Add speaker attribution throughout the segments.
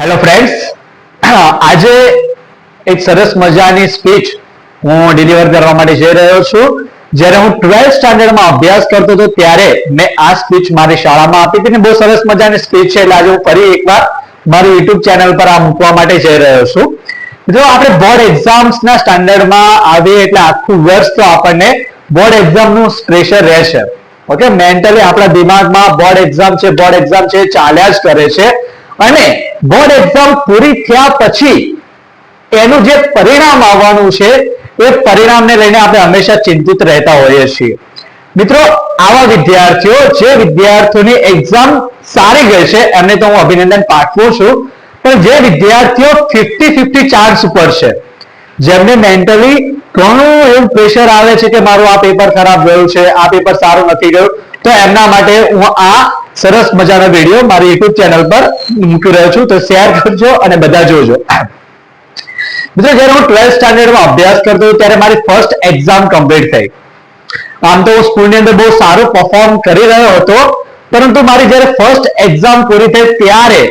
Speaker 1: Hello friends આજે એક સરસ મજાની સ્પીચ હું ડિલિવર કરવા માટે જઈ રહ્યો છું. જ્યારે હું ટ્વેલ્થ સ્ટાન્ડર્ડમાં અભ્યાસ કરતો હતો, ત્યારે મેં આ સ્પીચ મારી શાળામાં આપી હતી ને બહુ સરસ મજાની સ્પીચ છે. એટલે આજે હું ફરી એકવાર મારી યુટ્યુબ ચેનલ પર આ મૂકવા માટે જઈ રહ્યો છું. જો આપણે બોર્ડ એક્ઝામ્સના સ્ટાન્ડર્ડમાં આવીએ એટલે આખું વર્ષ તો આપણને બોર્ડ એક્ઝામનું પ્રેશર રહેશે. ઓકે મેન્ટલી આપણા દિમાગમાં બોર્ડ એક્ઝામ છે બોર્ડ એક્ઝામ છે, ચાલ્યા જ કરે છે. અને બોર્ડ એક્ઝામ પૂરી થયા પછી એનું જે પરિણામ આવવાનું છે, એ પરિણામને લઈને આપણે હંમેશા ચિંતિત રહેતા હોઈએ છીએ. મિત્રો, આવા વિદ્યાર્થીઓ, જે વિદ્યાર્થીઓની એક્ઝામ સારી ગઈ છે એમને તો હું અભિનંદન પાઠવું છું, પણ જે વિદ્યાર્થીઓ ફિફ્ટી ફિફ્ટી ચાન્સ ઉપર છે, જેમને મેન્ટલી ઘણું એવું પ્રેશર આવે છે કે મારું આ પેપર ખરાબ ગયું છે, આ પેપર સારું નથી ગયું, તો એમના માટે હું આ સરસ મજાનો વીડિયો મારી યુટ્યુબ ચેનલ પર મૂકી રહ્યો છું. તો શેર કરજો અને બધા જોજો. મિત્રો, જ્યારે હું ટ્વેલ્થ સ્ટાન્ડર્ડમાં અભ્યાસ કરતો હતો, ત્યારે મારી ફર્સ્ટ એક્ઝામ કમ્પ્લીટ થઈ. આમ તો હું સ્કૂલની અંદર બહુ સારું પરફોર્મ કરી રહ્યો હતો, પરંતુ મારી જ્યારે ફર્સ્ટ એક્ઝામ પૂરી થઈ ત્યારે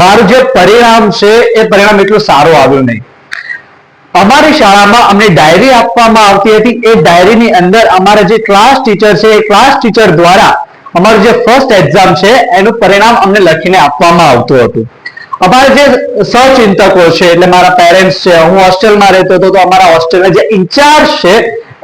Speaker 1: મારું જે પરિણામ છે, એ પરિણામ એટલું સારું આવ્યું નહીં. અમારી શાળામાં અમને ડાયરી આપવામાં આવતી હતી. એ ડાયરીની અંદર અમારા જે ક્લાસ ટીચર છે, એ ક્લાસ ટીચર દ્વારા અમારું જે ફર્સ્ટ એક્ઝામ છે, એનું પરિણામ અમને લખીને આપવામાં આવતું હતું. અમારા જે સહચિંતકો છે, એટલે મારા પેરેન્ટ્સ છે, હું હોસ્ટેલમાં રહેતો હતો, તો અમારા હોસ્ટેલના જે ઇન્ચાર્જ છે,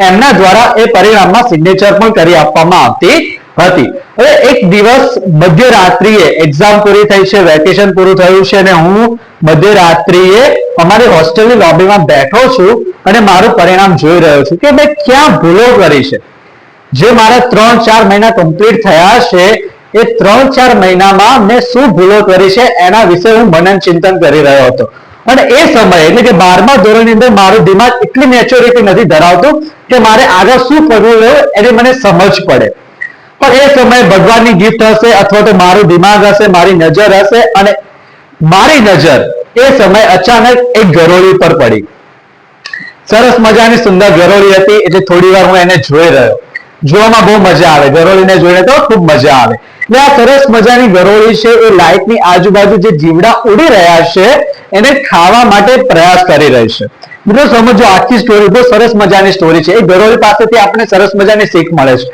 Speaker 1: એમના દ્વારા એ પરિણામમાં સિગ્નેચર પણ કરી આપવામાં આવતી હતી. હવે એક દિવસ મધ્યરાત્રિએ એક્ઝામ પૂરી થઈ છે વેકેશન પૂરું થયું છે, અને હું મધ્યરાત્રિએ અમારી હોસ્ટેલની લોબીમાં બેઠો છું અને મારું પરિણામ જોઈ રહ્યો છું કે મેં ક્યાં ભૂલો કરી છે. જે મારા ત્રણ ચાર મહિના કમ્પ્લીટ થયા છે, એ ત્રણ ચાર મહિનામાં મેં શું ભૂલો કરી છે એના વિશે હું મનન ચિંતન કરી રહ્યો હતો. અને એ સમયે, એટલે કે બારમા ધોરણની અંદર મારું દિમાગ એટલી મેચ્યોરિટી નથી ધરાવતું કે મારે આગળ શું કરવું રહ્યું એની મને સમજ પડે. પણ એ સમયે ભગવાનની ગિફ્ટ હશે અથવા તો મારું દિમાગ હશે, મારી નજર હશે અને મારી નજર એ સમયે અચાનક એક ગરોળી પર પડી. સરસ મજાની સુંદર ગરોળી હતી, એટલે થોડી વાર હું એને જોઈ રહ્યો. જોવામાં બહુ મજા આવે. ગરોળીને જોઈને તો ખૂબ મજા આવે. એટલે આ સરસ મજાની ગરોળી છે એ લાઇટની આજુબાજુ જે જીવડા ઉડી રહ્યા છે, એને ખાવા માટે પ્રયાસ કરી રહી છે. મિત્રો, સમજો, આખી સ્ટોરી બહુ સરસ મજાની સ્ટોરી છે. એ ગરોળી પાસેથી આપણને સરસ મજાની શીખ મળે છે.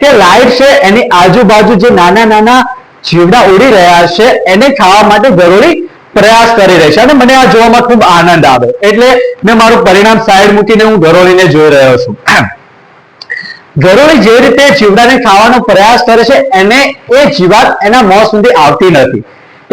Speaker 1: કે લાઇટ છે, એની આજુબાજુ જે નાના નાના જીવડા ઉડી રહ્યા છે, એને ખાવા માટે ગરોળી પ્રયાસ કરી રહી છે. અને મને આ જોવામાં ખૂબ આનંદ આવે. એટલે મેં મારું પરિણામ સાઈડ મૂકીને હું ગરોળીને જોઈ રહ્યો છું. ગરોળી જે રીતે જીવડાને ખાવાનો પ્રયાસ કરે છે, એને એ જીવાત એના મોં સુધી આવતી નથી.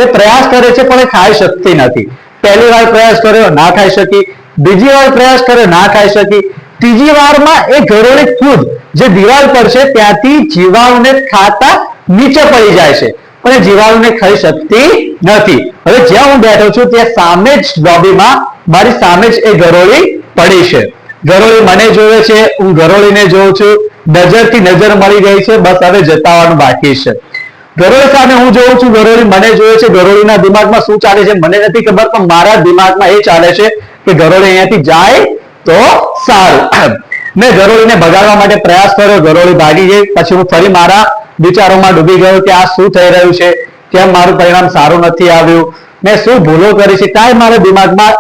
Speaker 1: એ પ્રયાસ કરે છે, પણ એ ખાઈ શકતી નથી. પહેલી વાર પ્રયાસ કર્યો, ના ખાઈ શકી. બીજી વાર પ્રયાસ કર્યો, ના ખાઈ શકી. ત્રીજી વારમાં એ ગરોળી ખુદ જે દિવાલ પર છે, ત્યાંથી જીવાણુને ખાતા નીચે પડી જાય છે. પણ જીવાણુને ખાઈ શકતી નથી. હવે જ્યાં હું બેઠો છું, ત્યાં સામે જ લોબીમાં મારી સામે જ એ ગરોળી પડી છે. ગરોળી મને જોવે છે, હું ગરોળીને જોઉં છું. નજરથી નજર મળી ગઈ છે, બસ હવે જતાવાનું બાકી છે. ગરોળી સામે હું જોઉં છું, ગરોળી મને જોયે છે, ગરોળીના દિમાગમાં શું ચાલે છે મને નથી ખબર, પણ મારા દિમાગમાં એ ચાલે છે કે ગરોળી અહીંયાથી જાય તો સારું. મેં ગરોળીને ભગાડવા માટે પ્રયાસ કર્યો, ગરોળી ભાગી ગઈ, પછી હું ફરી મારા વિચારોમાં ડૂબી ગયો કે આ શું થઈ રહ્યું છે, કેમ મારું પરિણામ સારું નથી આવ્યું, મેં શું ભૂલો કરી છે, કાંઈ મારા દિમાગમાં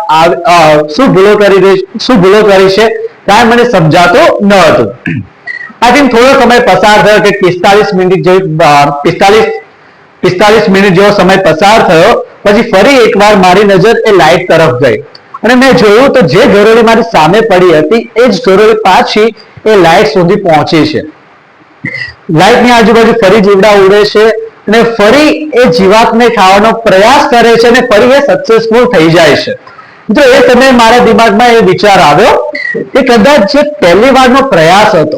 Speaker 1: શું ભૂલો કરી શું ભૂલો કરી છે, કાંઈ મને સમજાતું ન હતું. આઈ થિંક થોડો સમય પસાર થયો કે પિસ્તાલીસ મિનિટ જેવી પિસ્તાલીસ પિસ્તાલીસ મિનિટ જેવો સમય પસાર થયો. પછી ફરી એકવાર મારી નજર એ લાઇટ તરફ ગઈ. અને મેં જોયું તો જે ગરોળી મારી સામે પડી હતી, એ જ ગરોળી પાછી એ લાઇટ સુધી પહોંચી છે. લાઇટની આજુબાજુ ફરી જીવડા ઉડે છે અને ફરી એ જીવાતને ખાવાનો પ્રયાસ કરે છે અને ફરી એ સક્સેસફુલ થઈ જાય છે. મિત્રો, એ સમયે મારા દિમાગમાં એ વિચાર આવ્યો કે કદાચ જે પહેલી વારનો પ્રયાસ હતો,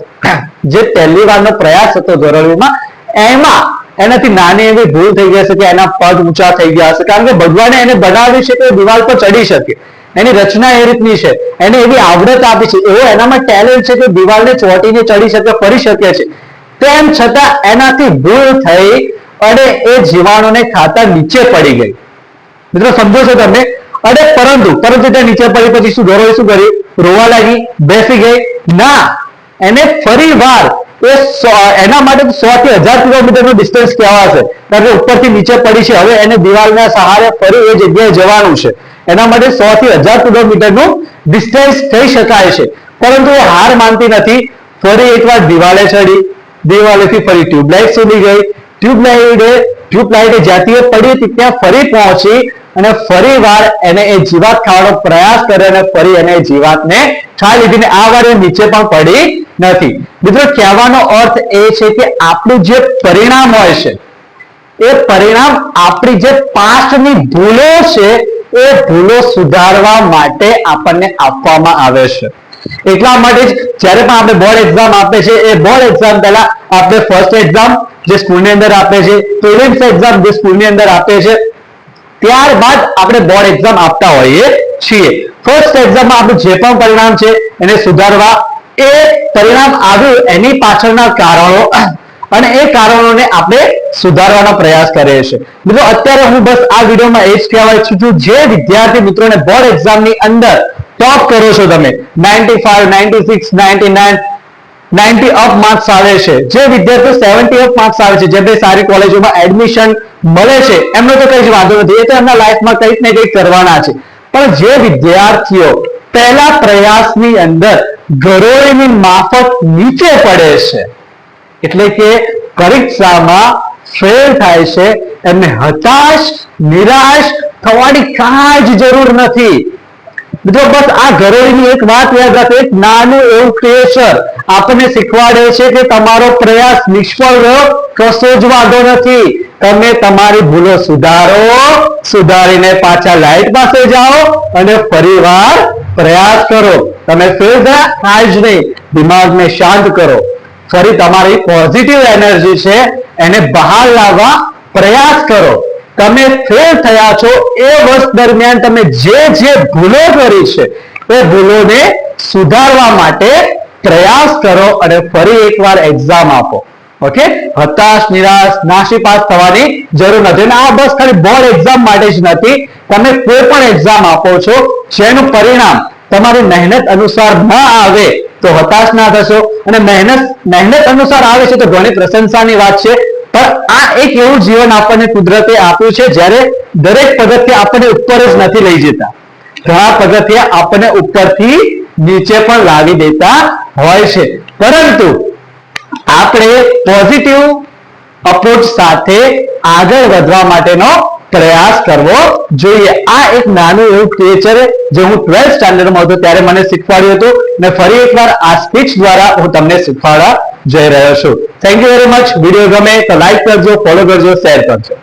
Speaker 1: જે પહેલી વારનો પ્રયાસ હતો ધોરણમાં એમાં એનાથી નાની એવી ભૂલ થઈ ગઈ હશે કે એના પગ ઊંચા થઈ ગયા હશે. કારણ કે ભગવાને એને બનાવી છે કે દિવાલ પર ચડી શકે. એની રચના એ રીતની છે. એને એવી આવડત આપી છે. એવો એનામાં ટેલેન્ટ છે કે દિવાલને ચોટીને ચડી શકે, ફરી શકે છે. તેમ છતાં એનાથી ભૂલ થઈ અને એ જીવાણુને ખાતા નીચે પડી ગઈ. મિત્રો, સમજો છો તમે? અરે પરંતુ પરંતુ ત્યાં નીચે પડી પછી શું ગરોળી શું કર્યું? રોવા લાગી, બેસી ગઈ. ના, એને ફરી વાર એ એના માટે સો થી હજાર કિલોમીટરનું ડિસ્ટન્સ કહેવાશે. કારણ કે ઉપરથી નીચે પડી છે. હવે એને દિવાલના સહારે ફરી એ જગ્યાએ જવાનું છે. એના માટે સો થી હજાર કિલોમીટરનું ડિસ્ટન્સ થઈ શકાય છે. પરંતુ એ હાર માનતી નથી. ફરી એકવાર દિવાલે ચડી. દિવાલેથી ફરી ટ્યુબલાઇટ સુધી ગઈ. ટ્યુબલાઇટે ટ્યુબલાઇટે જ્યાંથી પડી હતી, ત્યાં ફરી પહોંચી. અને ફરી વાર એને એ જીવાત ખાવાનો પ્રયાસ કર્યો અને ફરી એને જીવાતને ખાઈ લીધી ને આ વાર એ નીચે પણ પડી નથી. મિત્રો, કહેવાનો અર્થ એ છે કે આપણું જે પરિણામ હોય છે, એ પરિણામ આપણી જે પાસ્ટની ભૂલો છે, એ ભૂલો સુધારવા માટે આપણને આપવામાં આવે છે. એટલા માટે જ જ્યારે પણ આપણે બોર્ડ એક્ઝામ આપે છે, એ બોર્ડ એક્ઝામ પહેલા આપણે ફર્સ્ટ એક્ઝામ જે સ્કૂલની અંદર આપે છે, પ્રિલિમ્સ એક્ઝામ જે સ્કૂલની અંદર આપે છે ત્યારબાદ આપણે બોર્ડ એક્ઝામ આપતા હોઈએ છીએ. ફર્સ્ટ એક્ઝામમાં આપણું જે પણ પરિણામ છે, એને સુધારવા. એ પરિણામ આવ્યું એની પાછળના કારણો. અને એ કારણોને આપણે સુધારવાનો પ્રયાસ કરીએ છીએ. મિત્રો, અત્યારે હું બસ આ વિડીયોમાં એ જ કહેવા ઈચ્છું છું, જે વિદ્યાર્થી મિત્રોને બોર્ડ એક્ઝામની અંદર ટોપ કરો છો તમે 95 96 99 90 અપ માર્ક્સ આવે છે. જે વિદ્યાર્થીઓ 70 અપ માર્ક્સ આવે છે, જે બે સારી કોલેજોમાં એડમિશન મળે છે, એમનો તો કઈ જ વાંધો નથી. એ તો એમના લાઈફમાં કંઈક ને કંઈક કરવાના છે. પણ જે વિદ્યાર્થીઓ પહેલા પ્રયાસની અંદર ગરોળીની માફક નીચે પડે છે, એટલે કે પરીક્ષામાં ફેલ થાય છે, એમને હતાશ, નિરાશ થવાની કાંઈ જ જરૂર નથી. મિત્રો, બસ આ ઘરોળીની એક વાત યાદ રાખો, એક નાનું એવું ક્રિએશન આપણને શીખવાડે છે કે તમારો પ્રયાસ નિષ્ફળ રહ્યો, કશો જ વાંધો નથી. તમે તમારી ભૂલો સુધારો, સુધારીને પાછા લાઈટ પાસે જાઓ અને ફરીવાર પ્રયાસ કરો. તમે ફેલ થયા, થાય જ નહીં. દિમાગને શાંત કરો. ફરી તમારી પોઝિટિવ એનર્જી છે, એને બહાર લાવવા પ્રયાસ કરો. તમે ફેલ થયા છો એ વર્ષ દરમિયાન તમે જે જે ભૂલો કરી છે, એ ભૂલોને સુધારવા માટે પ્રયાસ કરો અને ફરી એકવાર એક્ઝામ આપો. ઓકે હતાશ, નિરાશ નાશીપાસ થવાની જરૂર નથી. અને આ બસ ખાલી બોર્ડ એક્ઝામ માટે જ નથી. તમે કોઈ પણ એક્ઝામ આપો છો, જેનું પરિણામ તમારી મહેનત અનુસાર ન આવે તો હતાશ ના થશો. અને મહેનત મહેનત અનુસાર આવે છે તો ઘણી પ્રશંસાની વાત છે. પણ આ એક એવું જીવન આપણને કુદરતે આપ્યું છે, જ્યારે દરેક પગથિયા આપણને ઉપર જ નથી લઈ જતા. ઘણા પગથિયા આપણને ઉપરથી નીચે પણ લાવી દેતા હોય છે. પરંતુ આપણે પોઝિટિવ અપ્રોચ સાથે આગળ વધવા માટેનો પ્રયાસ કરવો જોઈએ. આ એક નાનું એવું ક્રિએચર જે હું ટ્વેલ્થ સ્ટાન્ડર્ડમાં હતો, ત્યારે મને શીખવાડ્યું હતું. અને ફરી એકવાર આ સ્પીચ દ્વારા હું તમને શીખવાડવા જઈ રહ્યો છું. Thank you very much video ગમે તો લાઈક કરજો ફોલો કરજો શેર કરજો.